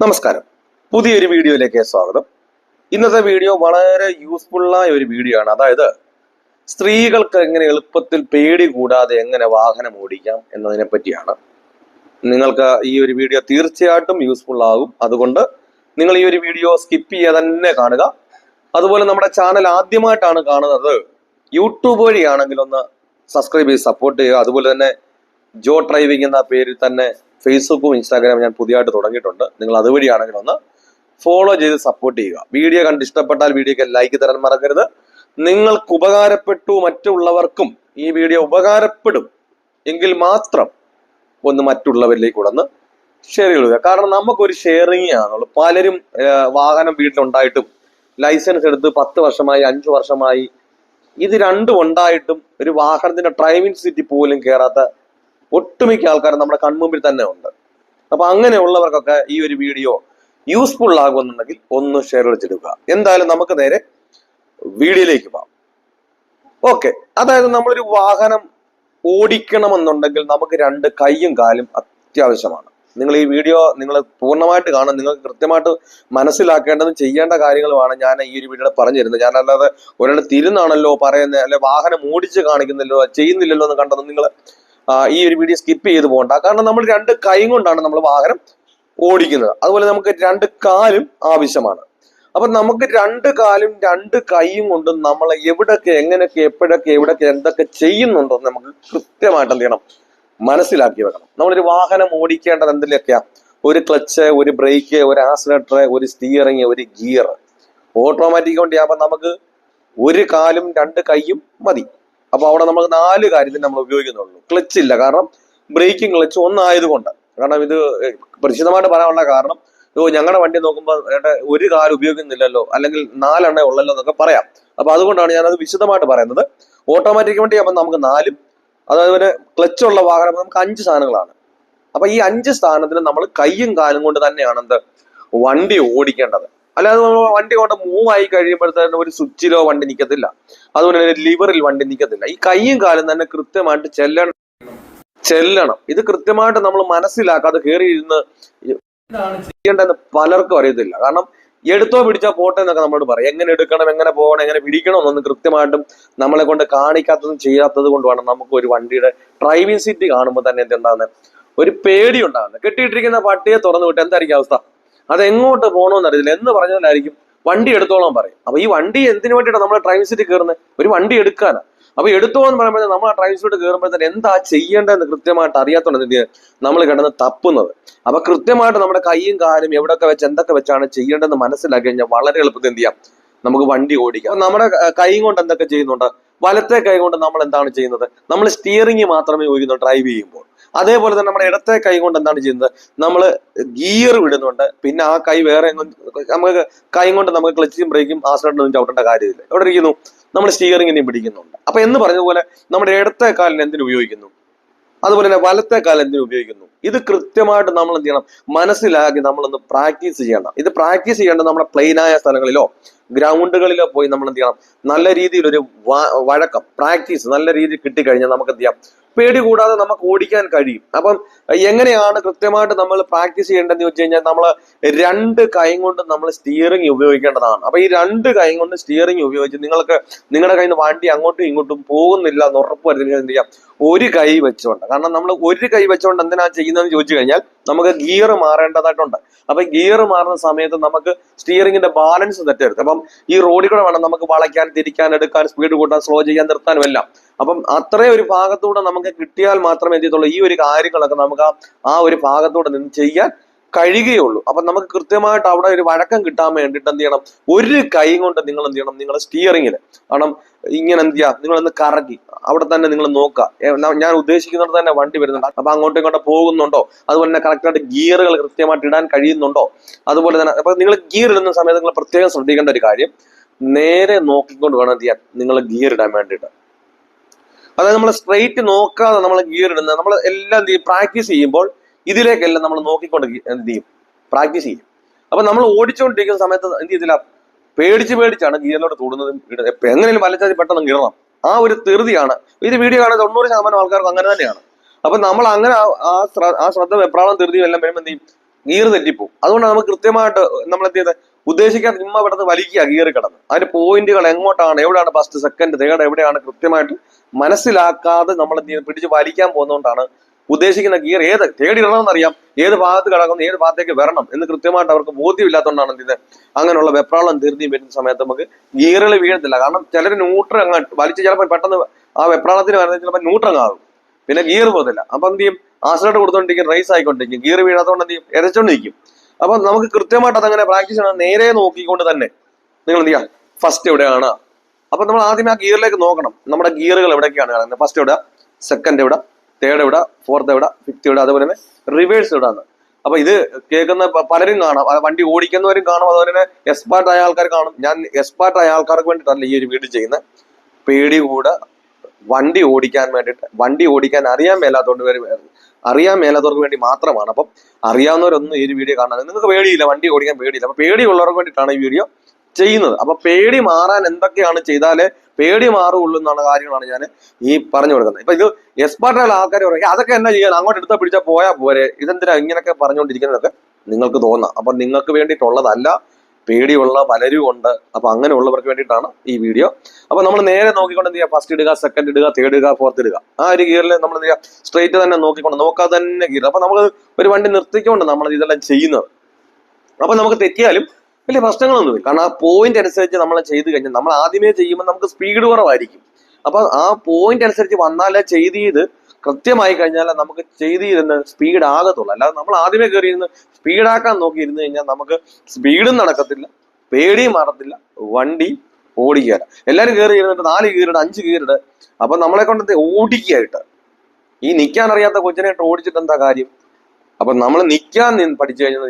നമസ്കാരം. പുതിയൊരു വീഡിയോയിലേക്ക് സ്വാഗതം. ഇന്നത്തെ വീഡിയോ വളരെ യൂസ്ഫുള്ളായ ഒരു വീഡിയോ ആണ്. അതായത് സ്ത്രീകൾക്ക് എങ്ങനെ എളുപ്പത്തിൽ പേടി കൂടാതെ എങ്ങനെ വാഹനം ഓടിക്കാം എന്നതിനെ പറ്റിയാണ്. നിങ്ങൾക്ക് ഈ ഒരു വീഡിയോ തീർച്ചയായിട്ടും യൂസ്ഫുൾ ആകും. അതുകൊണ്ട് നിങ്ങൾ ഈ ഒരു വീഡിയോ സ്കിപ്പ് ചെയ്യാതെ തന്നെ കാണുക. അതുപോലെ നമ്മുടെ ചാനൽ ആദ്യമായിട്ടാണ് കാണുന്നത്. യൂട്യൂബ് വഴിയാണെങ്കിൽ ഒന്ന് സബ്സ്ക്രൈബ് ചെയ്ത് സപ്പോർട്ട് ചെയ്യുക. അതുപോലെ തന്നെ ജോ ഡ്രൈവിംഗ് എന്ന പേരിൽ തന്നെ ഫേസ്ബുക്കും ഇൻസ്റ്റാഗ്രാമും ഞാൻ പുതിയതായിട്ട് തുടങ്ങിയിട്ടുണ്ട്. നിങ്ങൾ അതുവഴിയാണെങ്കിൽ ഒന്ന് ഫോളോ ചെയ്ത് സപ്പോർട്ട് ചെയ്യുക. വീഡിയോ കണ്ട് ഇഷ്ടപ്പെട്ടാൽ വീഡിയോക്ക് ലൈക്ക് തരാൻ മറക്കരുത്. നിങ്ങൾക്ക് ഉപകാരപ്പെട്ടു മറ്റുള്ളവർക്കും ഈ വീഡിയോ ഉപകാരപ്പെടും. എങ്കിൽ മാത്രം ഒന്ന് മറ്റുള്ളവരിലേക്ക് ഒന്ന് ഷെയർ ചെയ്യുക. കാരണം നമുക്കൊരു ഷെയറിങ് ആണുള്ളൂ. പലരും വാഹനം വീട്ടിലുണ്ടായിട്ടും ലൈസൻസ് എടുത്ത് പത്ത് വർഷമായി അഞ്ചു വർഷമായി ഇത് രണ്ടും ഉണ്ടായിട്ടും ഒരു വാഹനത്തിന്റെ ഡ്രൈവിംഗ് സീറ്റിൽ പോലും കയറാത്ത ഒട്ടുമിക്ക ആൾക്കാരും നമ്മുടെ കൺമുമ്പിൽ തന്നെ ഉണ്ട്. അപ്പൊ അങ്ങനെയുള്ളവർക്കൊക്കെ ഈ ഒരു വീഡിയോ യൂസ്ഫുൾ ആകുമെന്നുണ്ടെങ്കിൽ ഒന്ന് ഷെയർ വെച്ചെടുക്കുക എന്തായാലും നമുക്ക് നേരെ വീഡിയോയിലേക്ക് പോകാം. ഓക്കെ അതായത് നമ്മളൊരു വാഹനം ഓടിക്കണമെന്നുണ്ടെങ്കിൽ നമുക്ക് രണ്ട് കൈയും കാലും അത്യാവശ്യമാണ്. നിങ്ങൾ ഈ വീഡിയോ നിങ്ങൾ പൂർണമായിട്ട് കാണാൻ നിങ്ങൾക്ക് കൃത്യമായിട്ട് മനസ്സിലാക്കേണ്ടതും ചെയ്യേണ്ട കാര്യങ്ങളുമാണ് ഞാൻ ഈ ഒരു വീഡിയോ പറഞ്ഞു തരുന്നത് ഞാൻ അല്ലാതെ ഒരാൾ തിരുന്നാണല്ലോ പറയുന്നത് അല്ലെ വാഹനം ഓടിച്ച് കാണിക്കുന്നില്ലോ ചെയ്യുന്നില്ലല്ലോ എന്ന് കണ്ടത് നിങ്ങൾ ഈ ഒരു വീഡിയോ സ്കിപ്പ് ചെയ്ത് പോകണ്ട. കാരണം നമ്മൾ രണ്ട് കൈ കൊണ്ടാണ് നമ്മൾ വാഹനം ഓടിക്കുന്നത്. അതുപോലെ നമുക്ക് രണ്ട് കാലും ആവശ്യമാണ്. അപ്പൊ നമുക്ക് രണ്ട് കാലും രണ്ട് കൈയും കൊണ്ട് നമ്മൾ എവിടൊക്കെ എങ്ങനെയൊക്കെ എപ്പോഴൊക്കെ എവിടൊക്കെ എന്തൊക്കെ ചെയ്യുന്നുണ്ടോ നമുക്ക് കൃത്യമായിട്ട് എന്ത് ചെയ്യണം? മനസ്സിലാക്കി വെക്കണം. നമ്മളൊരു വാഹനം ഓടിക്കേണ്ടത് എന്തിലൊക്കെയാ? ഒരു ക്ലച്ച് ഒരു ബ്രേക്ക് ഒരു ആക്സിലേറ്റർ ഒരു സ്റ്റിയറിങ് ഒരു ഗിയർ ഓട്ടോമാറ്റിക് വണ്ടി നമുക്ക് ഒരു കാലും രണ്ട് കൈയും മതി. അപ്പൊ അവിടെ നമുക്ക് നാല് കാര്യത്തിന് നമ്മൾ ഉപയോഗിക്കുന്നുള്ളൂ. ക്ലച്ച് ഇല്ല. കാരണം ബ്രേക്കിംഗ് ക്ലച്ച് ഒന്നായതുകൊണ്ട്. കാരണം ഇത് പരിശുദ്ധമായിട്ട് പറയാനുള്ള കാരണം ഓ ഞങ്ങളുടെ വണ്ടി നോക്കുമ്പോൾ ഏട്ട ഒരു കാൽ ഉപയോഗിക്കുന്നില്ലല്ലോ അല്ലെങ്കിൽ നാലെണ്ണേ ഉള്ളല്ലോ എന്നൊക്കെ പറയാം. അപ്പൊ അതുകൊണ്ടാണ് ഞാനത് വിശദമായിട്ട് പറയുന്നത്. ഓട്ടോമാറ്റിക് വണ്ടി ആകുമ്പോൾ നമുക്ക് നാലും അതേപോലെ ക്ലച്ച് ഉള്ള വാഹനം നമുക്ക് അഞ്ച് സാധനങ്ങളാണ്. അപ്പൊ ഈ അഞ്ച് സ്ഥാനത്തിന് നമ്മൾ കയ്യും കാലും കൊണ്ട് തന്നെയാണ് എന്ത്? വണ്ടി ഓടിക്കേണ്ടത്. അല്ലാതെ നമ്മൾ വണ്ടി കൊണ്ട് മൂവ് ആയി കഴിയുമ്പോഴത്തേനും ഒരു സ്വിച്ചിലോ വണ്ടി നിൽക്കത്തില്ല അതുപോലെ തന്നെ ലിവറിൽ വണ്ടി നിൽക്കത്തില്ല ഈ കൈയും കാലും തന്നെ കൃത്യമായിട്ട് ചെല്ലണം. ചെല്ലണം. ഇത് കൃത്യമായിട്ട് നമ്മൾ മനസ്സിലാക്കാതെ കയറി ഇരുന്ന് എന്താണ് ചെയ്യേണ്ടതെന്ന് പലർക്കും അറിയത്തില്ല. കാരണം എടുത്തോ പിടിച്ചോ പോട്ടെ എന്നൊക്കെ നമ്മളോട് പറയും. എങ്ങനെ എടുക്കണം എങ്ങനെ പോകണം എങ്ങനെ പിടിക്കണം എന്നൊന്നും കൃത്യമായിട്ടും നമ്മളെ കൊണ്ട് കാണിക്കാത്തതും ചെയ്യാത്തത് കൊണ്ടുമാണ് നമുക്ക് ഒരു വണ്ടിയുടെ ഡ്രൈവിംഗ് സീറ്റ് കാണുമ്പോൾ തന്നെ എന്തുണ്ടാകുന്നത് ഒരു പേടി ഉണ്ടാകുന്നത് കെട്ടിയിട്ടിരിക്കുന്ന പട്ടിയെ തുറന്നു വിട്ട് എന്തായിരിക്കും അവസ്ഥ? അത് എങ്ങോട്ട് പോകണമെന്ന് അറിയില്ല എന്ന് പറഞ്ഞാലായിരിക്കും വണ്ടി എടുത്തോളാൻ പറയും. അപ്പൊ ഈ വണ്ടി എന്തിനു വേണ്ടിയിട്ടാണ് നമ്മൾ ഡ്രൈവിംഗ് സീറ്റ് കയറുന്നത് ഒരു വണ്ടി എടുക്കാനാണ് അപ്പൊ എടുത്തോ എന്ന് പറയുമ്പോൾ നമ്മൾ ആ ഡ്രൈവിംഗ് സീറ്റ് കയറുമ്പോഴത്തേന് എന്താ ചെയ്യേണ്ടതെന്ന് കൃത്യമായിട്ട് അറിയാത്തോണ്ട് എന്ത് നമ്മൾ കിടന്ന് തപ്പുന്നത്. അപ്പൊ കൃത്യമായിട്ട് നമ്മുടെ കൈയും കാലും എവിടെയൊക്കെ വെച്ച് എന്തൊക്കെ വെച്ചാണ് ചെയ്യേണ്ടതെന്ന് മനസ്സിലാക്കി കഴിഞ്ഞാൽ വളരെ എളുപ്പത്തിൽ എന്ത് ചെയ്യാം? നമുക്ക് വണ്ടി ഓടിക്കാം. നമ്മുടെ ക- കൊണ്ട് എന്തൊക്കെ ചെയ്യുന്നുണ്ട്? വലത്തെ കൈ കൊണ്ട് നമ്മൾ എന്താണ് ചെയ്യുന്നത്? നമ്മൾ സ്റ്റിയറിംഗ് മാത്രമേ ഉപയോഗിക്കുന്നു ഡ്രൈവ് ചെയ്യുമ്പോൾ. അതേപോലെ തന്നെ നമ്മുടെ ഇടത്തെ കൈ കൊണ്ട് എന്താണ് ചെയ്യുന്നത്? നമ്മൾ ഗിയർ വിടുന്നുണ്ട്. പിന്നെ ആ കൈ വേറെ നമുക്ക് കൈ കൊണ്ട് നമുക്ക് ക്ലച്ചും ബ്രേക്കും ആശ്രയിട്ടൊന്നും ചവിട്ടേണ്ട കാര്യമില്ല. എവിടെ ഇരിക്കുന്നു? നമ്മൾ സ്റ്റിയറിങ്ങിനെയും പിടിക്കുന്നുണ്ട്. അപ്പൊ എന്ന് പറഞ്ഞ പോലെ നമ്മുടെ ഇടത്തെ കാലിന് എന്തിനു ഉപയോഗിക്കുന്നു? അതുപോലെ തന്നെ വലത്തെ കാലം എന്തിനു ഉപയോഗിക്കുന്നു? ഇത് കൃത്യമായിട്ട് നമ്മൾ എന്ത് ചെയ്യണം? മനസ്സിലാക്കി നമ്മളൊന്ന് പ്രാക്ടീസ് ചെയ്യണം. ഇത് പ്രാക്ടീസ് ചെയ്യേണ്ടത് നമ്മുടെ പ്ലെയിനായ സ്ഥലങ്ങളിലോ ഗ്രൗണ്ടുകളിലോ പോയി നമ്മൾ എന്ത് ചെയ്യണം നല്ല രീതിയിൽ ഒരു വഴക്കം പ്രാക്ടീസ് നല്ല രീതിയിൽ കിട്ടിക്കഴിഞ്ഞാൽ നമുക്ക് എന്ത് ചെയ്യാം പേടി കൂടാതെ നമുക്ക് ഓടിക്കാൻ കഴിയും. അപ്പം എങ്ങനെയാണ് കൃത്യമായിട്ട് നമ്മൾ പ്രാക്ടീസ് ചെയ്യേണ്ടതെന്ന് വെച്ച് കഴിഞ്ഞാൽ നമ്മൾ രണ്ട് കൈ കൊണ്ട് നമ്മൾ സ്റ്റിയറിംഗ് ഉപയോഗിക്കേണ്ടതാണ്. അപ്പൊ ഈ രണ്ട് കൈ കൊണ്ട് സ്റ്റിയറിംഗ് ഉപയോഗിച്ച് നിങ്ങൾക്ക് നിങ്ങളുടെ കയ്യിൽ നിന്ന് വണ്ടി അങ്ങോട്ടും ഇങ്ങോട്ടും പോകുന്നില്ല എന്ന് ഉറപ്പ് വരുത്തിക്കാൻ എന്ത് ചെയ്യാം ഒരു കൈ വെച്ചുകൊണ്ട് കാരണം നമ്മൾ ഒരു കൈ വെച്ചുകൊണ്ട് എന്തിനാ ചെയ്യുന്നതെന്ന് ചോദിച്ചു കഴിഞ്ഞാൽ നമുക്ക് ഗിയർ മാറേണ്ടതായിട്ടുണ്ട്. അപ്പൊ ഗിയർ മാറുന്ന സമയത്ത് നമുക്ക് സ്റ്റിയറിംഗിന്റെ ബാലൻസ് തെറ്റരുത് അപ്പം ഈ റോഡിൽ കൂടെ വേണം നമുക്ക് വളയ്ക്കാൻ തിരിക്കാൻ എടുക്കാൻ സ്പീഡ് കൂട്ടാൻ സ്ലോ ചെയ്യാൻ നിർത്താനും എല്ലാം. അപ്പം അത്രയും ഒരു ഭാഗത്തൂടെ നമുക്ക് കിട്ടിയാൽ മാത്രമേ എന്ത് ചെയ്യത്തുള്ളൂ? ഈ ഒരു കാര്യങ്ങളൊക്കെ നമുക്ക് ആ- ആ ഒരു ഭാഗത്തൂടെ നിന്ന് ചെയ്യാൻ കഴിയുകയുള്ളൂ. അപ്പൊ നമുക്ക് കൃത്യമായിട്ട് അവിടെ ഒരു വഴക്കം കിട്ടാൻ വേണ്ടിയിട്ട് എന്ത് ചെയ്യണം? ഒരു കൈ കൊണ്ട് നിങ്ങൾ എന്ത് ചെയ്യണം? നിങ്ങളുടെ സ്റ്റിയറിങ്ങിൽ കാരണം ഇങ്ങനെ എന്ത് ചെയ്യാം? നിങ്ങൾ ഒന്ന് കറക്കി. അവിടെ തന്നെ നിങ്ങൾ നോക്കുക. ഞാൻ ഉദ്ദേശിക്കുന്നത് തന്നെ വണ്ടി വരുന്നുണ്ട്. അപ്പൊ അങ്ങോട്ടും ഇങ്ങോട്ടും പോകുന്നുണ്ടോ? അതുപോലെ തന്നെ കറക്റ്റായിട്ട് ഗിയറുകൾ കൃത്യമായിട്ട് ഇടാൻ കഴിയുന്നുണ്ടോ? അതുപോലെ തന്നെ അപ്പൊ നിങ്ങൾ ഗിയർ ഇടുന്ന സമയത്ത് നിങ്ങൾ പ്രത്യേകം ശ്രദ്ധിക്കേണ്ട ഒരു കാര്യം നേരെ നോക്കിക്കൊണ്ട് വേണം ചെയ്യാൻ നിങ്ങൾ ഗിയർ ഇടാൻ വേണ്ടിയിട്ട്. അതായത് നമ്മൾ സ്ട്രെയിറ്റ് നോക്കാതെ നമ്മൾ ഗിയർ ഇടുന്നത് നമ്മൾ എല്ലാം ചെയ്യും? പ്രാക്ടീസ് ചെയ്യുമ്പോൾ ഇതിലേക്കെല്ലാം നമ്മൾ നോക്കിക്കൊണ്ട് എന്ത് ചെയ്യും? പ്രാക്ടീസ് ചെയ്യും. അപ്പൊ നമ്മൾ ഓടിച്ചുകൊണ്ടിരിക്കുന്ന സമയത്ത് എന്ത് ചെയ്തില്ല പേടിച്ച് പേടിച്ചാണ് ഗിയറിലോട്ട് തൊടുന്നത് എങ്ങനെയും വലച്ചാതി പെട്ടെന്ന് ഇടണം ആ ഒരു ധൃതിയാണ് ഇത് വീഡിയോ കാണുന്ന തൊണ്ണൂറ് ശതമാനം ആൾക്കാർക്ക് അങ്ങനെ തന്നെയാണ്. അപ്പൊ നമ്മൾ അങ്ങനെ ആ- ആ ശ്രദ്ധ വെപ്രാളം ധൃതിയും എല്ലാം വരുമ്പോൾ എന്ത് ചെയ്യും? ഗിയർ തെറ്റിപ്പോവും. അതുകൊണ്ട് നമുക്ക് കൃത്യമായിട്ട് നമ്മൾ എന്ത് ചെയ്യുന്നത് ഉദ്ദേശിക്കാത്ത ചുമ്മാ കിടന്ന് വലിക്കുക ഗിയർ കിടന്ന്. അതിന്റെ പോയിന്റുകൾ എങ്ങോട്ടാണ് എവിടെയാണ് ഫസ്റ്റ് സെക്കൻഡ് തേർഡ് എവിടെയാണ് കൃത്യമായിട്ട് മനസ്സിലാക്കാതെ നമ്മൾ എന്ത് ചെയ്യുന്നത് പിടിച്ച് വലിക്കാൻ പോകുന്നതുകൊണ്ടാണ് ഉദ്ദേശിക്കുന്ന ഗിയർ ഏത് തേടി എന്നറിയാം അറിയാം ഏത് ഭാഗത്ത് കിടക്കുന്നു ഏത് ഭാഗത്തേക്ക് വരണം എന്ന് കൃത്യമായിട്ട് അവർക്ക് ബോധ്യമില്ലാത്തതുകൊണ്ടാണ് എന്ത് അങ്ങനെയുള്ള വെപ്രാളം തീർത്തിയും വരുന്ന സമയത്ത് നമുക്ക് ഗിയറുകൾ വീഴത്തില്ല. കാരണം ചിലർ ന്യൂട്രൽ അങ്ങ് വലിച്ച് ചിലപ്പോൾ പെട്ടെന്ന് ആ വെപ്രാളത്തിന് വരുന്നത് ചിലപ്പോൾ ന്യൂട്രൽ ആകും. പിന്നെ ഗിയർ പോകത്തില്ല. അപ്പൊ എന്ത് ചെയ്യും? ആശ്രയിട്ട് കൊടുത്തോണ്ടിരിക്കും റേസ് ആയിക്കൊണ്ടിരിക്കും. ഗിയർ വീഴാത്തതുകൊണ്ട് എന്ത് ചെയ്യും? എരച്ചോണ്ടിരിക്കും. അപ്പൊ നമുക്ക് കൃത്യമായിട്ട് അതങ്ങനെ പ്രാക്ടീസ് ചെയ്യണം. നേരെ നോക്കിക്കൊണ്ട് തന്നെ നിങ്ങൾ എന്ത് ചെയ്യുക? ഫസ്റ്റ് എവിടെയാണ്? അപ്പൊ നമ്മൾ ആദ്യമേ ആ ഗിയറിലേക്ക് നോക്കണം. നമ്മുടെ ഗിയറുകൾ എവിടെയൊക്കെയാണ് കാണുന്നത്? ഫസ്റ്റ് എവിടെ സെക്കൻഡ് എവിടെ തേർഡ് എവിടെ ഫോർത്ത് എവിടെ ഫിഫ്ത്ത് എവിടെ അതുപോലെ തന്നെ റിവേഴ്സ് എവിടെ ആണ് അപ്പൊ ഇത് കേൾക്കുന്ന പലരും കാണാം. വണ്ടി ഓടിക്കുന്നവരും കാണും അതുപോലെ തന്നെ എക്സ്പാർട്ട് ആയ ആൾക്കാർ കാണും. ഞാൻ എക്സ്പാർട്ട് ആയ ആൾക്കാർക്ക് വേണ്ടിയിട്ടല്ല ഈ ഒരു വീട് ചെയ്യുന്നത്. പേടി കൂടെ. വണ്ടി ഓടിക്കാൻ വേണ്ടിയിട്ട് വണ്ടി ഓടിക്കാൻ അറിയാൻ മേലാത്തോണ്ട് പേര് അറിയാൻ മേലാത്തവർക്ക് വേണ്ടി മാത്രമാണ്. അപ്പം അറിയാവുന്നവരൊന്നും ഈ ഒരു വീഡിയോ കാണാൻ നിങ്ങൾക്ക് പേടിയില്ല വണ്ടി ഓടിക്കാൻ പേടിയില്ല. അപ്പൊ പേടിയുള്ളവർക്ക് വേണ്ടിയിട്ടാണ് ഈ വീഡിയോ ചെയ്യുന്നത്. അപ്പൊ പേടി മാറാൻ എന്തൊക്കെയാണ് ചെയ്താലേ പേടി മാറുള്ളൂ എന്നാണ് കാര്യങ്ങളാണ് ഞാൻ ഈ പറഞ്ഞു കൊടുക്കുന്നത്. ഇപ്പൊ ഇത് എക്സ്പെർട്ടായുള്ള ആൾക്കാർ പറയും അതൊക്കെ എന്നാ ചെയ്യാൻ അങ്ങോട്ട് എടുത്താൽ പിടിച്ചാൽ പോയാൽ പോരെ. ഇതെന്തിനാ ഇങ്ങനെയൊക്കെ പറഞ്ഞുകൊണ്ടിരിക്കുന്നതൊക്കെ നിങ്ങൾക്ക് തോന്നാം. അപ്പൊ നിങ്ങൾക്ക് വേണ്ടിയിട്ടുള്ളതല്ല പേടിയുള്ള പലരും ഉണ്ട്. അപ്പൊ അങ്ങനെയുള്ളവർക്ക് വേണ്ടിയിട്ടാണ് ഈ വീഡിയോ. അപ്പൊ നമ്മൾ നേരെ നോക്കിക്കൊണ്ട് എന്ത് ചെയ്യുക ഫസ്റ്റ് ഇടുക സെക്കൻഡ് ഇടുക തേർഡ് ഇടുക ഫോർത്ത് ഇടുക. ആ ഒരു ഗിയറിൽ നമ്മൾ എന്ത് ചെയ്യുക സ്ട്രേറ്റ് തന്നെ നോക്കിക്കൊണ്ട് നോക്കാതെ തന്നെ ഗിയർ അപ്പൊ നമുക്ക് ഒരു വണ്ടി നിർത്തിക്കൊണ്ട് നമ്മൾ ഇതെല്ലാം ചെയ്യുന്നത്. അപ്പൊ നമുക്ക് തെറ്റിയാലും വലിയ പ്രശ്നങ്ങളൊന്നുമില്ല. കാരണം ആ പോയിന്റ് അനുസരിച്ച് നമ്മൾ ചെയ്ത് കഴിഞ്ഞാൽ നമ്മൾ ആദ്യമേ ചെയ്യുമ്പോൾ നമുക്ക് സ്പീഡ് കുറവായിരിക്കും. അപ്പൊ ആ പോയിന്റ് അനുസരിച്ച് വന്നാലേ ചെയ്ത് ചെയ്ത് കൃത്യമായി കഴിഞ്ഞാൽ നമുക്ക് ചെയ്ത് ചെയ്തിരുന്ന് സ്പീഡ് ആകത്തുള്ളൂ. അല്ലാതെ നമ്മൾ ആദ്യമേ കയറിയിരുന്ന് സ്പീഡാക്കാൻ നോക്കി ഇരുന്ന് കഴിഞ്ഞാൽ നമുക്ക് സ്പീഡും നടക്കത്തില്ല പേടിയും മാറത്തില്ല വണ്ടി ഓടിക്കുക എല്ലാവരും കയറി ഇരുന്നിട്ട് നാല് ഗീറിട് അഞ്ച് കീറിട് അപ്പൊ നമ്മളെ കൊണ്ട് ഓടിക്കായിട്ട്. ഈ നിൽക്കാൻ അറിയാത്ത കൊച്ചിനെ ഓടിച്ചിട്ട് എന്താ കാര്യം? അപ്പൊ നമ്മൾ നിൽക്കാൻ പഠിച്ചു കഴിഞ്ഞാൽ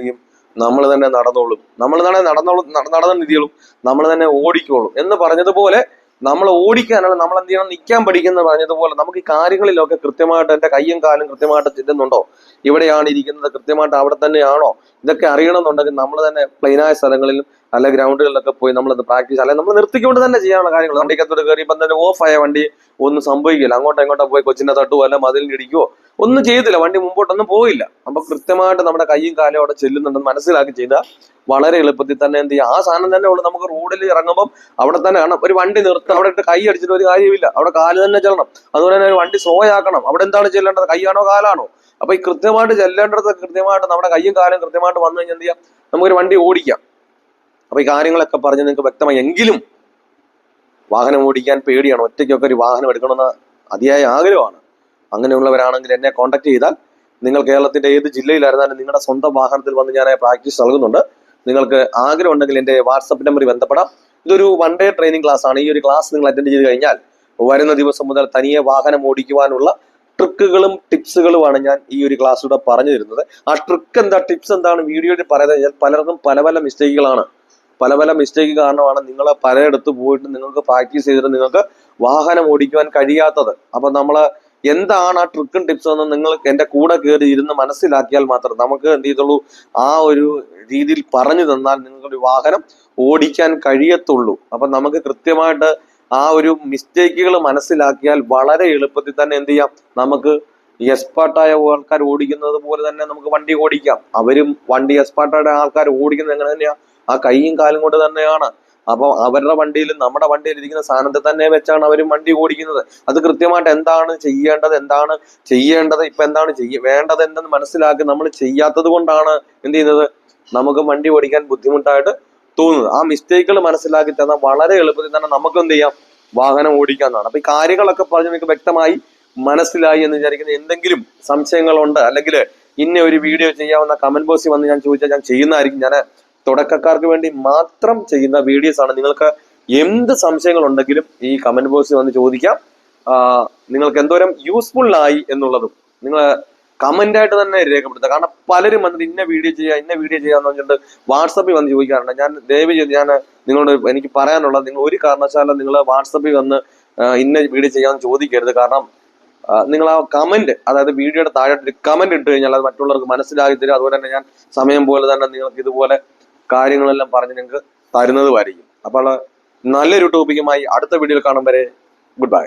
നമ്മൾ തന്നെ നടന്നോളും. നമ്മൾ തന്നെ നടന്നോളും നട- നടന്ന നിധികളും നമ്മൾ തന്നെ ഓടിക്കോളും. എന്ന് പറഞ്ഞതുപോലെ നമ്മൾ ഓടിക്കാനാണ് നമ്മൾ എന്ത് ചെയ്യണം? നിൽക്കാൻ പഠിക്കുന്ന പറഞ്ഞതുപോലെ നമുക്ക് ഈ കാര്യങ്ങളിലൊക്കെ കൃത്യമായിട്ട് എന്റെ കയ്യും കാലും കൃത്യമായിട്ട് ചെല്ലുന്നുണ്ടോ? ഇവിടെയാണ് ഇരിക്കുന്നത്. കൃത്യമായിട്ട് അവിടെ തന്നെയാണോ? ഇതൊക്കെ അറിയണമെന്നുണ്ടെങ്കിൽ നമ്മൾ തന്നെ പ്ലെയിനായ സ്ഥലങ്ങളിലും അല്ല ഗ്രൗണ്ടുകളിലൊക്കെ പോയി നമ്മളത് പ്രാക്ടീസ് അല്ലെങ്കിൽ നമ്മൾ നിർത്തിക്കൊണ്ട് തന്നെ ചെയ്യാനുള്ള കാര്യങ്ങൾ വണ്ടിക്കത്തോട് കയറിയപ്പോൾ തന്നെ ഓഫ് ആയ വണ്ടി ഒന്നും സംഭവിക്കില്ല. അങ്ങോട്ടോ ഇങ്ങോട്ടോ പോയി കൊച്ചിനെ തട്ടുവോ അല്ല മതിലിന് ഇടിക്കുവോ? ഒന്നും ചെയ്തില്ല. വണ്ടി മുമ്പോട്ടൊന്നും പോയില്ല. അപ്പൊ കൃത്യമായിട്ട് നമ്മുടെ കൈയും കാലും അവിടെ ചെല്ലുന്നുണ്ടെന്ന് മനസ്സിലാക്കി ചെയ്താൽ വളരെ എളുപ്പത്തിൽ തന്നെ എന്ത് ചെയ്യുക ആ സാധനം തന്നെ ഉള്ളു. നമുക്ക് റോഡിൽ ഇറങ്ങുമ്പോൾ അവിടെ തന്നെ കാണാം. ഒരു വണ്ടി നിർത്തണം അവിടെ ഇട്ട് കൈ അടിച്ചിട്ട് ഒരു കാര്യമില്ല അവിടെ കാൽ തന്നെ ചെല്ലണം. അതുപോലെ തന്നെ ഒരു വണ്ടി സ്ലോ ആക്കണം. അവിടെ എന്താണ് ചെല്ലേണ്ടത്? കൈയാണോ കാലാണോ? അപ്പൊ ഈ കൃത്യമായിട്ട് ചെല്ലേണ്ടത് കൃത്യമായിട്ട് നമ്മുടെ കയ്യും കാലും കൃത്യമായിട്ട് വന്നു കഴിഞ്ഞാൽ എന്ത് ചെയ്യാം? നമുക്കൊരു വണ്ടി ഓടിക്കാം. അപ്പൊ ഈ കാര്യങ്ങളൊക്കെ പറഞ്ഞ് നിങ്ങൾക്ക് വ്യക്തമായി എങ്കിലും വാഹനം ഓടിക്കാൻ പേടിയാണ്. ഒറ്റയ്ക്കൊക്കെ ഒരു വാഹനം എടുക്കണമെന്ന് അതിയായ ആഗ്രഹമാണ്. അങ്ങനെയുള്ളവരാണെങ്കിൽ എന്നെ കോൺടാക്ട് ചെയ്താൽ നിങ്ങൾ കേരളത്തിന്റെ ഏത് ജില്ലയിലായിരുന്നാലും നിങ്ങളുടെ സ്വന്തം വാഹനത്തിൽ വന്ന് ഞാൻ പ്രാക്ടീസ് നൽകുന്നുണ്ട്. നിങ്ങൾക്ക് ആഗ്രഹം ഉണ്ടെങ്കിൽ എന്റെ വാട്സപ്പ് നമ്പർ ബന്ധപ്പെടാം. ഇതൊരു വൺ ഡേ ട്രെയിനിങ് ക്ലാസ് ആണ്. ഈ ഒരു ക്ലാസ് നിങ്ങൾ അറ്റൻഡ് ചെയ്ത് കഴിഞ്ഞാൽ വരുന്ന ദിവസം മുതൽ തനിയെ വാഹനം ഓടിക്കുവാനുള്ള ട്രിക്കുകളും ടിപ്സുകളുമാണ് ഞാൻ ഈ ഒരു ക്ലാസ്സിലൂടെ പറഞ്ഞു തരുന്നത്. ആ ട്രിക്ക് എന്താ ടിപ്സ് എന്താണ്? വീഡിയോയിൽ പറയുന്നത് കഴിഞ്ഞാൽ പലർക്കും പല പല മിസ്റ്റേക്കുകളാണ്. പല പല മിസ്റ്റേക്ക് കാരണമാണ് നിങ്ങൾ പലയിടത്ത് പോയിട്ട് നിങ്ങൾക്ക് പ്രാക്ടീസ് ചെയ്തിട്ട് നിങ്ങൾക്ക് വാഹനം ഓടിക്കുവാൻ കഴിയാത്തത്. അപ്പൊ നമ്മൾ എന്താണ് ആ ട്രിക്കും ടിപ്സും എന്ന് നിങ്ങൾ എന്റെ കൂടെ കയറി ഇരുന്ന് മനസ്സിലാക്കിയാൽ മാത്രം നമുക്ക് എന്ത് ചെയ്തുള്ളൂ? ആ ഒരു രീതിയിൽ പറഞ്ഞു തന്നാൽ നിങ്ങൾക്കൊരു വാഹനം ഓടിക്കാൻ കഴിയത്തുള്ളൂ. അപ്പൊ നമുക്ക് കൃത്യമായിട്ട് ആ ഒരു മിസ്റ്റേക്കുകൾ മനസ്സിലാക്കിയാൽ വളരെ എളുപ്പത്തിൽ തന്നെ എന്ത് ചെയ്യാം? നമുക്ക് എക്സ്പേർട്ടായ ആൾക്കാർ ഓടിക്കുന്നത് പോലെ തന്നെ നമുക്ക് വണ്ടി ഓടിക്കാം. അവരും വണ്ടി എക്സ്പേർട്ടായ ആൾക്കാർ ഓടിക്കുന്നത് എങ്ങനെ തന്നെയാ? ആ കൈയും കാലും കൊണ്ട് തന്നെയാണ്. അപ്പൊ അവരുടെ വണ്ടിയിലും നമ്മുടെ വണ്ടിയിൽ ഇരിക്കുന്ന സാധനത്തെ തന്നെ വെച്ചാണ് അവരും വണ്ടി ഓടിക്കുന്നത്. അത് കൃത്യമായിട്ട് എന്താണ് ചെയ്യേണ്ടത്? എന്താണ് ചെയ്യേണ്ടത്? ഇപ്പൊ എന്താണ് ചെയ്യ വേണ്ടത് എന്തെന്ന് മനസ്സിലാക്കി നമ്മൾ ചെയ്യാത്തത് കൊണ്ടാണ് എന്ത് ചെയ്യുന്നത്? നമുക്ക് വണ്ടി ഓടിക്കാൻ ബുദ്ധിമുട്ടായിട്ട് തോന്നുന്നത്. ആ മിസ്റ്റേക്കുകൾ മനസ്സിലാക്കി തന്ന വളരെ എളുപ്പത്തിൽ തന്നെ നമുക്ക് എന്ത് ചെയ്യാം? വാഹനം ഓടിക്കാന്നാണ് അപ്പൊ ഈ കാര്യങ്ങളൊക്കെ പറഞ്ഞ് നിങ്ങൾക്ക് വ്യക്തമായി മനസ്സിലായി എന്ന് വിചാരിക്കുന്ന. എന്തെങ്കിലും സംശയങ്ങളുണ്ട് അല്ലെങ്കിൽ ഇന്ന ഒരു വീഡിയോ ചെയ്യാവുന്ന കമന്റ് ബോക്സിൽ വന്ന് ഞാൻ ചോദിച്ചാൽ ഞാൻ ചെയ്യുന്നതായിരിക്കും. ഞാൻ തുടക്കക്കാർക്ക് വേണ്ടി മാത്രം ചെയ്യുന്ന വീഡിയോസ് ആണ്. നിങ്ങൾക്ക് എന്ത് സംശയങ്ങൾ ഉണ്ടെങ്കിലും ഈ കമന്റ് ബോക്സിൽ വന്ന് ചോദിക്കാം. നിങ്ങൾക്ക് എന്തോരം യൂസ്ഫുൾ ആയി എന്നുള്ളതും. നിങ്ങൾ കമന്റ് ആയിട്ട് തന്നെ രേഖപ്പെടുത്തുക. കാരണം പലരും വന്നിട്ട് ഇന്ന വീഡിയോ ചെയ്യുക ഇന്ന വീഡിയോ ചെയ്യാന്ന് പറഞ്ഞിട്ട് വാട്സപ്പിൽ വന്ന് ചോദിക്കാറുണ്ട്. ഞാൻ ദയവ് ചെയ്ത് ഞാൻ നിങ്ങളോട് എനിക്ക് പറയാനുള്ളത് നിങ്ങൾ ഒരു കാരണവശാലും നിങ്ങൾ വാട്സപ്പിൽ വന്ന് ഇന്ന വീഡിയോ ചെയ്യാമെന്ന് ചോദിക്കരുത്. കാരണം നിങ്ങൾ ആ കമന്റ് അതായത് വീഡിയോയുടെ താഴെ കമന്റ് ഇട്ട് കഴിഞ്ഞാൽ അത് മറ്റുള്ളവർക്ക് മനസ്സിലാക്കി തരും. അതുപോലെ തന്നെ ഞാൻ സമയം പോലെ തന്നെ നിങ്ങൾക്ക് ഇതുപോലെ കാര്യങ്ങളെല്ലാം പറഞ്ഞ് നിങ്ങൾക്ക് തരുന്നതുമായിരിക്കും. അപ്പോൾ നല്ലൊരു ടോപ്പിക്കുമായി അടുത്ത വീഡിയോയിൽ കാണും വരെ ഗുഡ് ബൈ